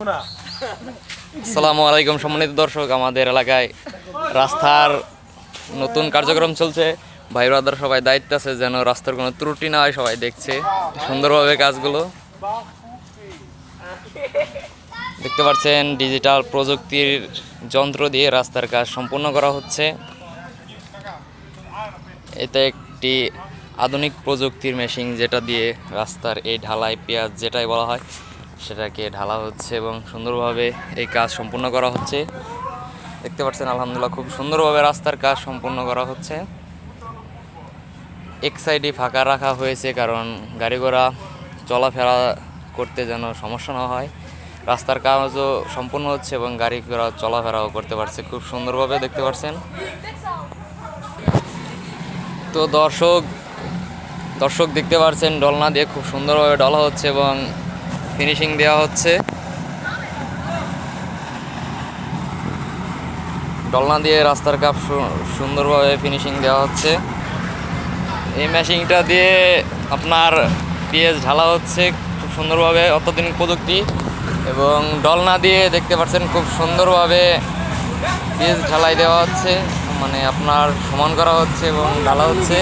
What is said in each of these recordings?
আসসালামু আলাইকুম সম্মানিত দর্শক, আমাদের এলাকায় রাস্তার নতুন কার্যক্রম চলছে। ভাই ব্রাদার সবাই দায়িত্ব আছে যেন রাস্তার কোনো ত্রুটি না হয়, সবাই দেখছে সুন্দরভাবে কাজগুলো। দেখতে পাচ্ছেন ডিজিটাল প্রযুক্তির যন্ত্র দিয়ে রাস্তার কাজ সম্পূর্ণ করা হচ্ছে। এতে একটি আধুনিক প্রযুক্তির মেশিন যেটা দিয়ে রাস্তার এই ঢালাই, পেঁয়াজ যেটাই বলা হয় সেটাকে ঢালা হচ্ছে এবং সুন্দরভাবে এই কাজ সম্পূর্ণ করা হচ্ছে। দেখতে পাচ্ছেন, আলহামদুলিল্লাহ খুব সুন্দরভাবে রাস্তার কাজ সম্পূর্ণ করা হচ্ছে। এক সাইডে ফাঁকা রাখা হয়েছে কারণ গাড়ি ঘোড়া চলাফেরা করতে যেন সমস্যা না হয়। রাস্তার কাজও সম্পূর্ণ হচ্ছে এবং গাড়ি ঘোড়া চলাফেরাও করতে পারছে খুব সুন্দরভাবে, দেখতে পাচ্ছেন। তো দর্শক দর্শক দেখতে পাচ্ছেন ডলনা দিয়ে খুব সুন্দরভাবে ডলা হচ্ছে এবং ফিনিশিং দেওয়া হচ্ছে। ডলনা দিয়ে রাস্তার কাপ সুন্দরভাবে ফিনিশিং দেওয়া হচ্ছে। এই মেশিনটা দিয়ে আপনার পিএস ঢালা হচ্ছে খুব সুন্দরভাবে অত্যাধুনিক প্রযুক্তি। এবং ডলনা দিয়ে দেখতে পাচ্ছেন খুব সুন্দরভাবে পিএস ঢালাই দেওয়া হচ্ছে। মানে আপনার সমান করা হচ্ছে এবং ঢালা হচ্ছে।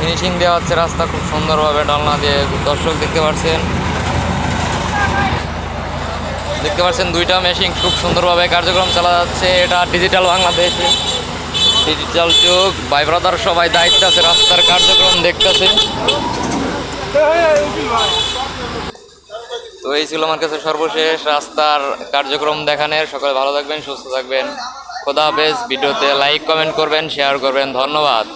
ফিনিশিং দেওয়া হচ্ছে, রাস্তা খুব সুন্দরভাবে ডালনা দিয়ে দর্শক দেখতে পাচ্ছেন দেখতে পাচ্ছেন দুইটা মেশিন খুব সুন্দরভাবে কার্যক্রম চালা যাচ্ছে, এটা ডিজিটাল বাংলাদেশে। ডিজিটাল যুগ, ভাই ব্রাদার সবাই দায়িত্ব আছে, রাস্তার কার্যক্রম দেখতেছে। তো এই ছিল আমার কাছে সর্বশেষ রাস্তার কার্যক্রম দেখানোর। সকালে ভালো থাকবেন, সুস্থ থাকবেন। খোদা হাফেজ, ভিডিওতে লাইক কমেন্ট করবেন শেয়ার করবেন, ধন্যবাদ।